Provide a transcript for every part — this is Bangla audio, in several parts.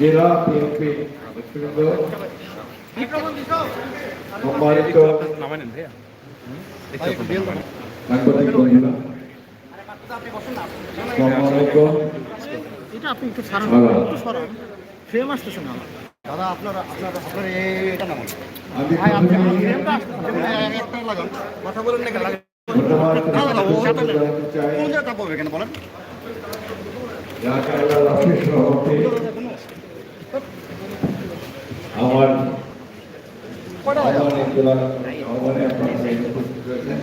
জেলা বিএনপি সম্মানিত সাংবাদিক বন্ধুরা আসসালামু এটা আপনি একটু সারান। একটু সরান। ফ্রেম আসতেছে না দাদা আপনারা আপনারা আপনার এটা নামান। ভাই আপনি ফ্রেমটা আসতেছে একটা লাগান। কথা বলেন না লাগান কোন জায়গাটা বলবে কেন বলেন। যাকে সভাপতি আমার আহ্বানে জেলার আহ্বানে আপনারা উপস্থিত হয়েছেন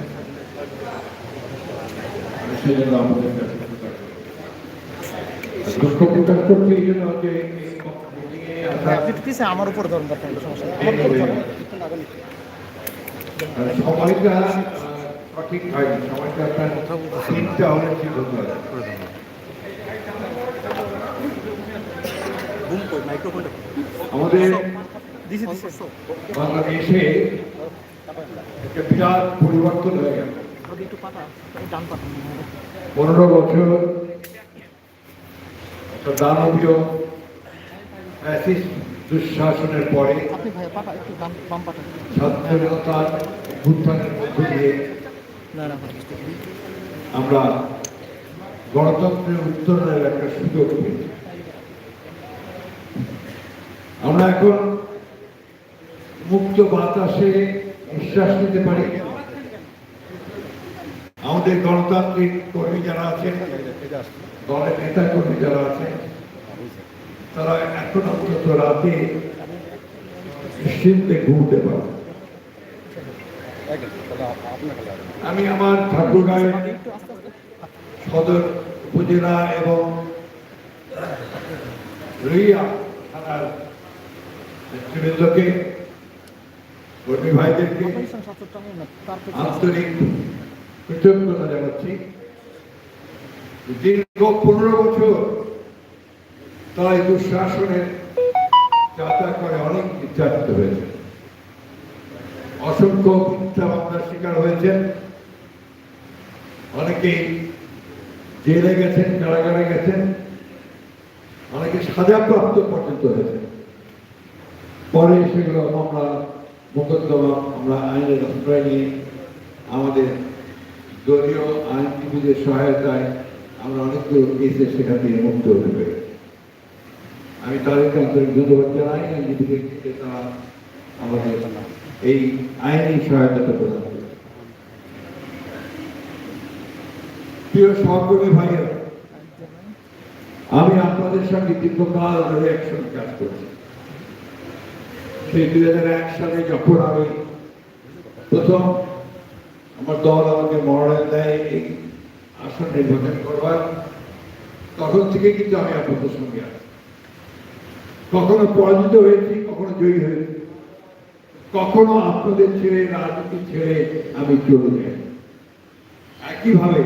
সেজন্য আমাদের কাছে দুঃখ প্রকাশ করছি এই জন্য যে এই মিটিংয়ে ভাই, আসা আপনি একটু পিছিয়ে আমার উপর ধরুন। মানে সময়টা সঠিক হয়নি সময়টা আপনার চিন্তা অনেক ঠিক হতে হবে আমাদের। বাংলাদেশে একটা বিরাট পরিবর্তন হয়ে গেল। পনেরো বছর একটা দানবীয় দুঃশাসনের পরে স্বাধীনতার উত্থানের মধ্য দিয়ে। আমরা গণতন্ত্রের উত্তরণের একটা সুযোগ পেয়েছি আমরা এখন মুক্ত বাতাসে নিঃশ্বাস নিতে পারি। আমাদের গণতান্ত্রিক কর্মী যারা আছেন, দলের নেতা কর্মী যারা আছেন, তারা এখন অন্তত রাতে নিশ্চিন্তে ঘুমতে পারে আমি আমার ঠাকুরগাঁয়ে সদর উপজেলা এবং রইয়া থানার নেতৃবৃন্দকে কর্মী ভাইদেরকে। আন্তরিক কৃতজ্ঞতা জানাচ্ছি দীর্ঘ পনেরো বছর তারা এই দুঃশাসনের যাত্রা করে অনেক নির্যাতিত হয়েছে অসংখ্য মিথ্যা মামলার শিকার হয়েছেন অনেকেই জেলে গেছেন কারাগারে গেছেন অনেকে সাজাপ্রাপ্ত পর্যন্ত হয়েছে পরে সেগুলো মামলা মোকদ্দমা আমরা আইনের আশ্রয় নিয়ে আমাদের দলীয় আইনজীবীদের সহায়তায় আমরা অনেকগুলো কেসে সেখান থেকে মুক্ত হতে পেরেছি। আমি তাদেরকে আন্তরিক ধন্যবাদ জানাই আইনজীবীদেরকে তারা আমাদের এই আইনি সহায়তা প্রদান করে প্রিয় সহকর্মী ভাইয়েরা, আমি আপনাদের সঙ্গে দীর্ঘকাল ধরে একসঙ্গে কাজ করছি। সেই দুই হাজার এক সালে যখন আমি প্রথম আমার দল আমাকে মনোনয়ন দেয়, এই আসন নির্বাচন করবার, তখন থেকে কিন্তু আমি আপনাদের সঙ্গে আছি কখনো পরাজিত হয়েছি, কখনো জয়ী হয়েছি। কখনো আপনাদের ছেড়ে রাজনীতি ছেড়ে আমি চলে যাই। একইভাবে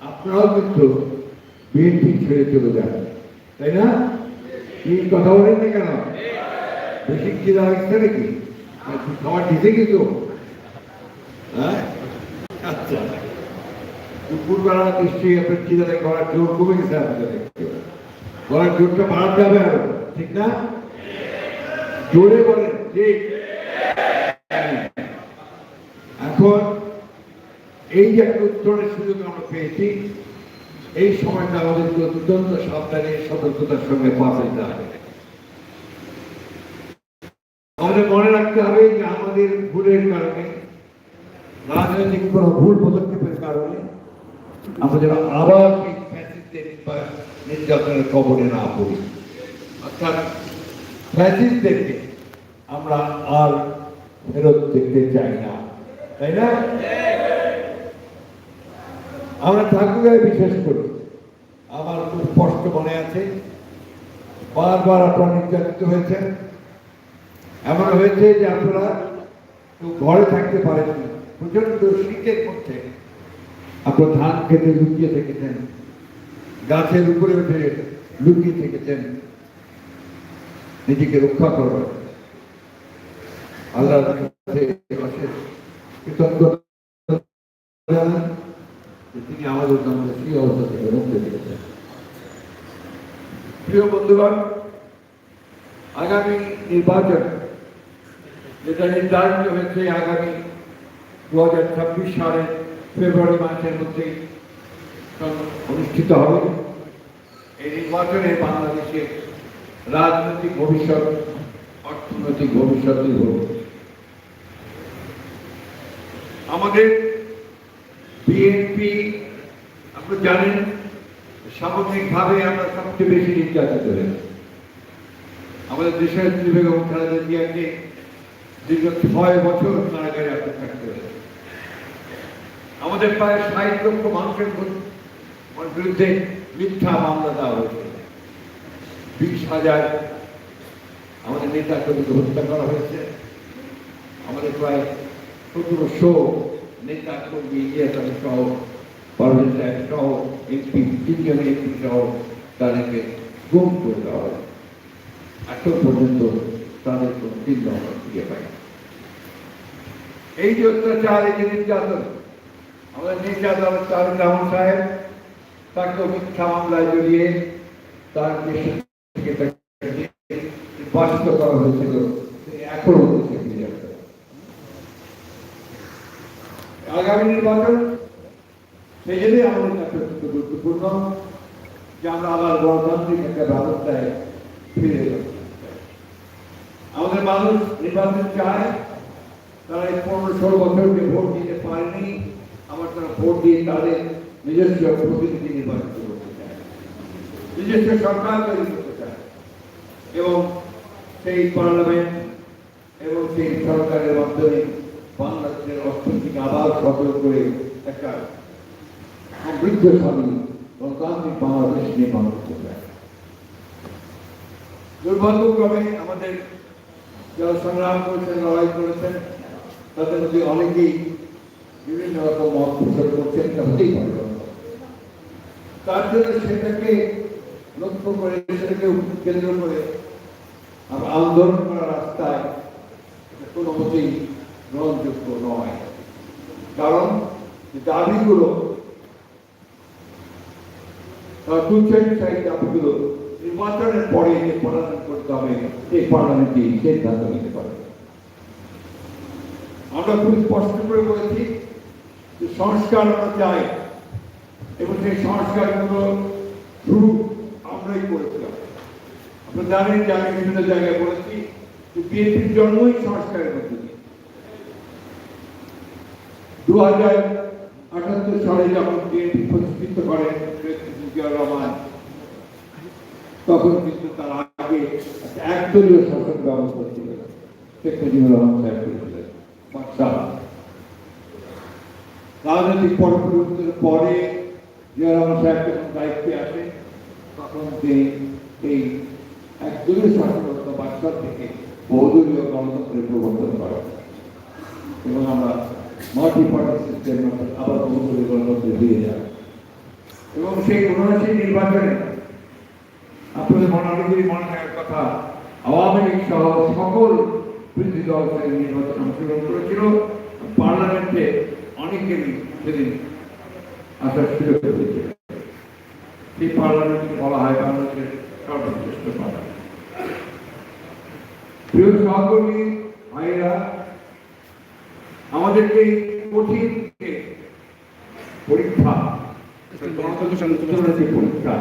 আপনারাও কিন্তু বিএনপি ছেড়ে চলে যান। তাই না? কথা বলেন কেন? বেশি কি লাগছে নাকি? খাবার দিতে কিন্তু হ্যাঁ? আচ্ছা। দুপুরবেলা নিশ্চয়ই আপনার চিন্তা করার জোর কমে গেছে আপনাদের করার জোরটা বাড়াতে হবে আরও, ঠিক না? জোরে বলেন, ঠিক। এখন এই যে একটা উত্তরণের সুযোগ আমরা পেয়েছি, এই সময়টা আমাদেরকে অত্যন্ত সাবধানে, সতর্কতার সঙ্গে পার হইতে হবে। আমাদের মনে রাখতে হবে যে আমাদের ভুলের কারণে, রাজনৈতিক কোনো ভুল পদক্ষেপের কারণে আমরা যেন আবার নির্যাতনের কবলে না পড়ি। অর্থাৎ ফ্যাসিস্টদেরকে আমরা আর ফেরত দেখতে চাই না। তাই না? আমরা ঠাকুরায় বিশ্বাস করি। আমার খুব স্পষ্ট মনে আছে, বারবার আপনারা নির্যাতিত হয়েছেন। এমন হয়েছে যে আপনারা কেউ ঘরে থাকতে পারেন। প্রচণ্ড শীতের মধ্যে আপনার ধান খেতে লুকিয়ে থেকেছেন, গাছের উপরে উঠে লুকিয়ে থেকেছেন, নিজেকে রক্ষা করবার যে তিনি আমাদের জন্য সেই অবস্থা থেকে মুক্তি দিয়েছেন প্রিয় বন্ধুগণ, আগামী নির্বাচন যেটা নির্ধারিত হয়েছে আগামী দু হাজার ছাব্বিশ সালের ফেব্রুয়ারি মাসের মধ্যে অনুষ্ঠিত হবে। এই নির্বাচনে বাংলাদেশের রাজনৈতিক ভবিষ্যৎ, অর্থনৈতিক ভবিষ্যৎ আমাদের বিএনপি, আপনি জানেন, সামগ্রিকভাবে আমরা সবচেয়ে বেশি নির্যাতিত হয়েছি। আমাদের দেশের বেগম খালেদা জিয়াকে দীর্ঘ ছয় বছর কারাগারে আটক থাকতে আমাদের প্রায় ষাট লক্ষ মানুষের বিরুদ্ধে মিথ্যা মামলা দেওয়া হয়েছে। বিশ হাজার আমাদের নেতা কর্মীকে হত্যা করা হয়েছে। আমাদের প্রায় সতেরোশো নেতা কর্মী ইয়েতার সহ, পারভেজ সাহেব সহ, এমপি, তিনজন এমপি সহ তাদেরকে গুম করে দেওয়া হয় এখন পর্যন্ত তাদের কোনো চিহ্ন আমরা খুঁজে। এই যে অত্যাচার, এই যে নির্যাতন আমাদের নির্যাতন তার রহমান সাহেব তাকে মিথ্যা মামলায় জড়িয়ে তার দেশ থেকে তাকে নির্বাসিত করা হয়েছিল। তিনি এখনও দেশে ফিরে যাচ্ছেন আগামী নির্বাচন, সেই জন্যই আমাদের কাছে অত্যন্ত গুরুত্বপূর্ণ যে আমরা আবার গণতান্ত্রিক একটা ব্যবস্থায় ফিরে যাচ্ছি আমাদের মানুষ নির্বাচন চায় তারা এই পনেরো ষোলো বছরকে ভোট দিতে পারেনি, আবার তারা ভোট দিয়ে তাদের নিজস্ব প্রতিনিধি নির্বাচিত করতে চায়। নিজস্ব সরকার তৈরি করতে চায়। এবং সেই পার্লামেন্ট এবং সেই সরকারের মাধ্যমে বাংলাদেশের অর্থনীতিকে আবার সচল করে একটা সমৃদ্ধশালী গণতান্ত্রিক বাংলাদেশ নির্মাণ করতে চায়। দুর্ভাগ্যক্রমে আমাদের যারা সংগ্রাম করেছেন, লড়াই করেছেন তাদের মধ্যে অনেকেই বিভিন্ন রকম মত করছেন এটা হতেই পারে। তার জন্য সেটাকে লক্ষ্য করে সেটাকে কেন্দ্র করে আন্দোলন করার রাস্তায় কোনো মতেই গ্রহণযোগ্য নয়। কারণ দাবিগুলো, তারা তুলছেন সেই দাবিগুলো নির্বাচনের পরে যে পার্লামেন্ট করতে হবে সেই পার্লামেন্টে সিদ্ধান্ত নিতে পারবে আমরা খুব স্পষ্ট করে বলেছি যে সংস্কার আমরা চাই এবং সেই সংস্কারগুলো শুরু আমরাই করেছিলাম। আপনারা জানেন যে আমি বিভিন্ন জায়গায় বলেছি যে বিএনপির জন্মই সংস্কারের মধ্যে দু হাজার আটাত্তর সালে যখন বিএনপি প্রতিষ্ঠিত করেন জিয়া রহমান, তখন কিন্তু তার আগে একদলীয় শাসন ব্যবস্থা ছিল। শেখ মুজিবুর রহমান সাহেব রাজনৈতিক পরিবর্তনের পরে জিয়া রহমান সাহেব যখন দায়িত্বে আসে, তখন তিনি এই একদলীয় শাসন ব্যবস্থা থেকে বহুদলীয় গণতন্ত্রের প্রবর্তন করেন। এবং আমরা মাল্টি পার্টি সিস্টেম আবার বহুদলীয় গণতন্ত্রে ফিরে যাই। এবং সেই উনআশি নির্বাচনে আপনাদের মনে অনেকেরই মনে থাকার কথা, আওয়ামী লীগ সহ সকল বিরোধী দল সেই নির্বাচন অংশগ্রহণ করেছিল পার্লামেন্টে অনেকেরই সেদিন আসার সুযোগ হয়েছে সেই পার্লামেন্টকে বলা হয় বাংলাদেশের সর্বশ্রেষ্ঠ পার্লামেন্ট প্রিয় সহকর্মী আমাদেরকে কঠিন পরীক্ষা গণতন্ত্রের যে পরীক্ষা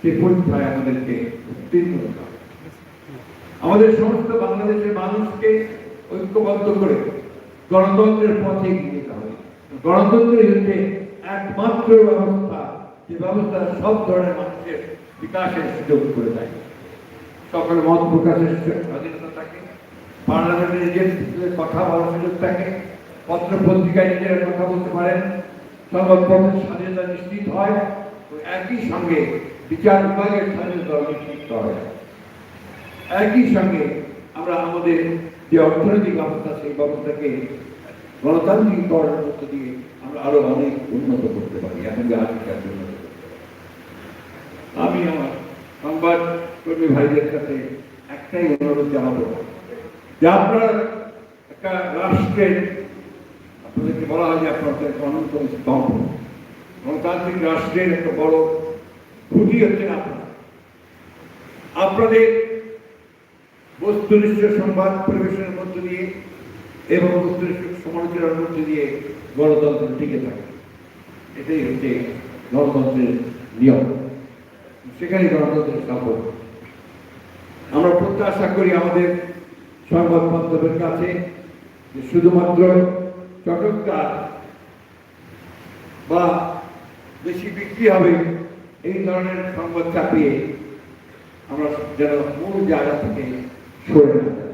সেই পরীক্ষায় আমাদেরকে উত্তীর্ণ হতে। আমাদের সমস্ত বাংলাদেশের মানুষকে ঐক্যবদ্ধ করে গণতন্ত্রের পথে এগিয়ে যেতে হবে। গণতন্ত্রই হচ্ছে একমাত্র ব্যবস্থা, যে ব্যবস্থা সব ধরনের মানুষের বিকাশের সুযোগ করে দেয়। সকল মত প্রকাশের স্বাধীনতা থাকে, পার্লামেন্টে নিজের কথা বলার সুযোগ থাকে পত্র পত্রিকায় নিজেরা কথা বলতে পারেন সংবাদপত্রের স্বাধীনতা নিশ্চিত হয় একই সঙ্গে বিচার বিভাগের স্বাধীনতা নিশ্চিত হয়। একই সঙ্গে আমরা আমাদের যে অর্থনৈতিক অবস্থা, সেই ব্যবস্থাকে গণতান্ত্রিক মধ্য দিয়ে আমরা আরও অনেক উন্নত করতে পারি এখন যে। আমি আমার সংবাদ কর্মী ভাইদের কাছে একটাই অনুরোধ জানাব যে আপনার একটা রাষ্ট্রের, আপনাদেরকে বলা হয় যে আপনাদের গণতন্ত্র স্তম্ভ গণতান্ত্রিক রাষ্ট্রের একটা বড় খুঁটি হচ্ছে আপনারা আপনাদের বস্তুনিষ্ঠ সংবাদ পরিবেশনের মধ্য দিয়ে এবং বস্তুনিষ্ঠ সমালোচনার মধ্য দিয়ে গণতন্ত্র টিকে থাকে। এটাই হচ্ছে গণতন্ত্রের নিয়ম। সেখানে গণতন্ত্রের স্থাপন। আমরা প্রত্যাশা করি আমাদের সংবাদ মাধ্যমের কাছে যে শুধুমাত্র চটকদার বা বেশি বিক্রি হবে এই ধরনের সংবাদ চাপিয়ে আমরা যেন মূল জায়গা থেকে সরে না যাই।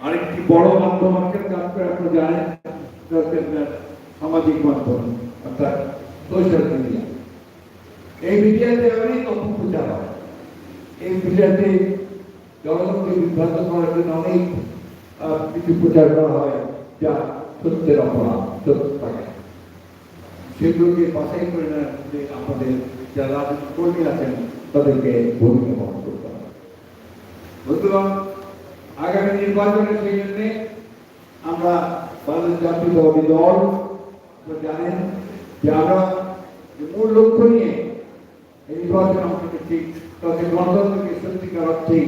আরেকটি বড় মাধ্যম আছে কাজ করে আপনারা জানেন সেটা হচ্ছে আপনার সামাজিক মাধ্যম অর্থাৎ সোশ্যাল মিডিয়া এই মিডিয়াতে অনেক অপপ্রচার হয় এই মিডিয়াতে জনগণকে বিভ্রান্ত করার জন্য অনেক আহ, কিছু প্রচার করা হয় যা সত্যের অপরাধ সত্য থাকে না। সেগুলোকে বাছাই করে না যে আমাদের যারা রাজনৈতিক কর্মী আছেন তাদেরকে ভূমিকা পালন করতে হবে বন্ধুগণ আগামী নির্বাচনে সেই জন্যে আমরা বাংলাদেশ জাতীয়তাবাদী দল, আপনারা জানেন যে আমরা যে মূল লক্ষ্য নিয়ে এই নির্বাচন আমরা করছি তাতে গণতন্ত্রকে সত্যিকার অর্থে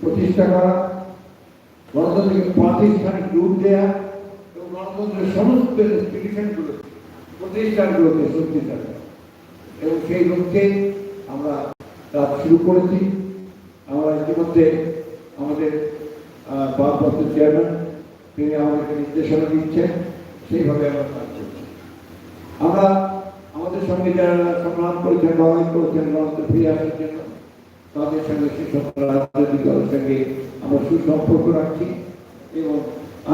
প্রতিষ্ঠা করা, গণতন্ত্রকে প্রাতিষ্ঠানিক রূপ দেয়া এবং গণতন্ত্রের সমস্ত ইনস্টিটিউশনগুলো প্রতিষ্ঠানগুলোকে শক্তিশালী করা। এবং সেই লক্ষ্যে আমরা কাজ শুরু করেছি আমরা ইতিমধ্যে আমাদের ভারপ্রাপ্ত চেয়ারম্যান, তিনি আমাদেরকে নির্দেশনা দিচ্ছেন, সেইভাবে আমরা কাজ করছি। আমরা আমাদের সঙ্গে যারা সংগ্রাম করেছেন লড়াই করেছেন লড়াইতে ফিরে আসার জন্য, তাদের সঙ্গে সেসব রাজনৈতিক দলের সঙ্গে আমরা সুসম্পর্ক রাখছি এবং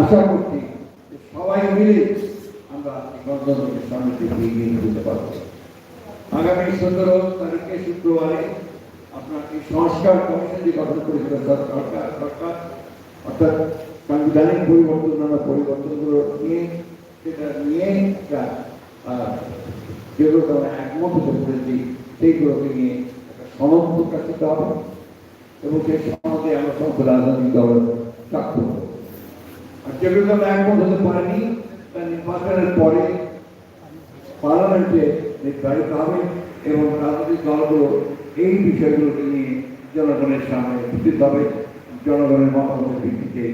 আশা করছি সবাই মিলে আমরা গণতন্ত্রের সামনে এগিয়ে নিয়ে যেতে পারব। আগামী সতেরো তারিখে শুক্রবারে আপনার এই সংস্কার কমিশন যে গঠন করেছিল সরকার সরকার, অর্থাৎ সাংবিধানিক পরিবর্তন নানা পরিবর্তনগুলো নিয়ে, সেটা নিয়ে একটা যেগুলো আমরা একমত হতে পেরেছি, সেইগুলোকে নিয়ে একটা সনদ প্রকাশিত হবে এবং সেই সনদে আমরা সমস্ত রাজনৈতিক দল স্বাক্ষর আর যেগুলো আমরা একমত হতে পারিনি তা নির্বাচনের পরে পার্লামেন্টে নির্ধারিত হবে এবং রাজনৈতিক দলগুলো এই বিষয়গুলোকে নিয়ে জনগণের সামনে উপস্থিত হবে জনগণের মতামতের ভিত্তিতে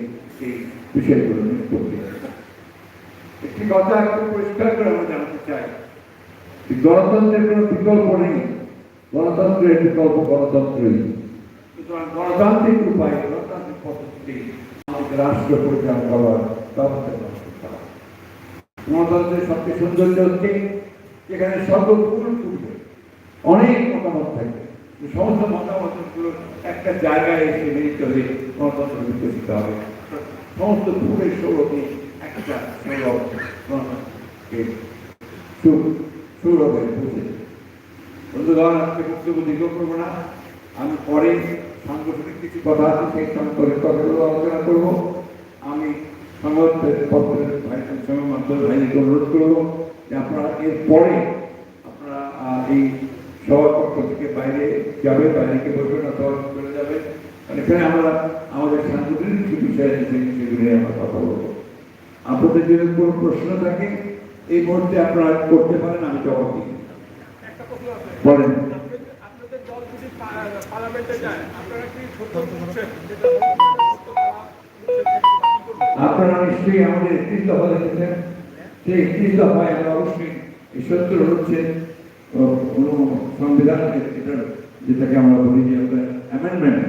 এই বিষয়গুলো হবে। একটি কথা একটু পরিষ্কার করে আমরা জানতে চাই। গণতন্ত্রের কোনো বিকল্প নেই। গণতন্ত্রের বিকল্প গণতন্ত্রই। সুতরাং গণতান্ত্রিক উপায়, গণতান্ত্রিক পদ্ধতিতে আমাদের রাষ্ট্র পরিচালনা করার ব্যবস্থা গণতন্ত্রের সবচেয়ে সৌন্দর্য হচ্ছে, যেখানে সকল অনেক মতামত এই সমস্ত মতামতগুলো একটা জায়গায় এসে মিলিত হয়ে গণতন্ত্র বিকশিত হবে। সমস্ত সৌরভে একটা সৌরভ দেবে। বন্ধুগণ, আজকে বক্তব্য দীর্ঘ করব না। আমি পরে সাংগঠনিক কিছু কথা আছে, সেই সম্পর্কে কথাগুলো আলোচনা করব। আমি সংবাদের পত্রের ভাই সঙ্গে মাধ্যমে ভাইকে অনুরোধ করব যে আপনারা এর পরে আপনারা এই থেকে বাইরে যাবে বাইরে গিয়ে বসবেন অথবা চলে যাবে। মানে এখানে আমরা আমাদের সাংগঠনিক কিছু বিষয় আছে সেই নিয়ে আমরা কথা বলব। আপনাদের যদি কোনো প্রশ্ন থাকে এই মুহূর্তে আপনারা করতে পারেন আমি জবাব দিই। একটা প্রশ্ন আছে। বলেন। আপনাদের- আপনাদের দল যদি পা- পার্লামেন্টে যায়, আপনারা নিশ্চয়ই আমাদের একত্রিশ দফা দেখেছেন। সেই একত্রিশ দফায় আমরা অবশ্যই এই সত্তর হচ্ছে কোনো সংবিধান এটা যেটাকে আমরা বলি যে অ্যামেন্ডমেন্ট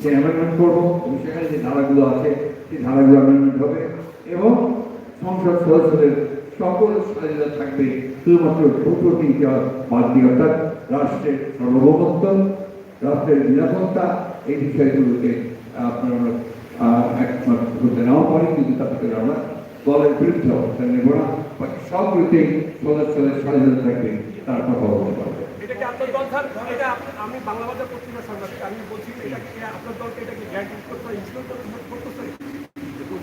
সেই অ্যামেন্ডমেন্ট করব এবং সেখানে যে ধারাগুলো আছে সেই ধারাগুলো অ্যামেন্ডমেন্ট হবে এবং সংসদ সদস্যদের সকল স্বাধীনতা থাকবে শুধুমাত্র দুটো বাদ দিয়ে অর্থাৎ রাষ্ট্রের সার্বভৌমত্ব রাষ্ট্রের নিরাপত্তা এই বিষয়গুলোকে আপনারা আহ, একমত করতে নাও পারি কিন্তু তাতে আমরা দলের বিরুদ্ধে অবস্থান নেব না বাকি সদস্যদের স্বাধীনতা থাকবে তার কথা বলতে পারবে? আমি বাংলা সাংবাদিক আমি বলছি আপনার দলকে এটা গ্যারান্টি করতে ইনস্টল করতেছে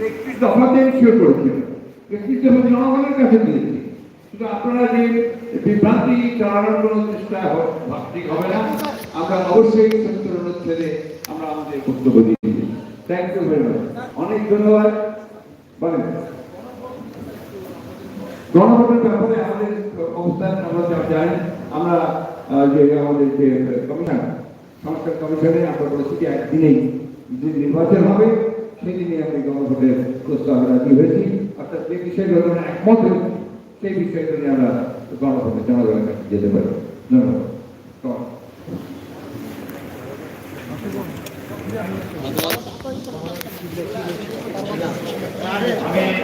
একত্রিশ দফাতে শিওর করেছিল একত্রিশ দফা জনগণের কাছে দিয়েছি শুধু আপনারা যে বিভ্রান্তি চালানোর কোনো চেষ্টা ঠিক হবে না। আমরা অবশ্যই সত্তর অনুচ্ছেদে আমরা আমাদের বক্তব্য দিয়ে দিই। থ্যাংক ইউ ভেরি মাচ অনেক ধন্যবাদ। বলেন। গণভোটের ব্যাপারে আমাদের অবস্থান আমরা যা জানি আমরা যে আমাদের যে কমিশন সংস্কার কমিশনে আমরা বলেছি যে একদিনেই যে নির্বাচন হবে সেদিনই আমি গণভোটের প্রস্তাবে রাজি হয়েছি। অর্থাৎ যে বিষয়গুলো আমরা একমত হয়েছি সেই বিষয়গুলো নিয়ে আমরা গণভোটে জনগণের কাছে যেতে পারি ধন্যবাদ। ধন্যবাদ।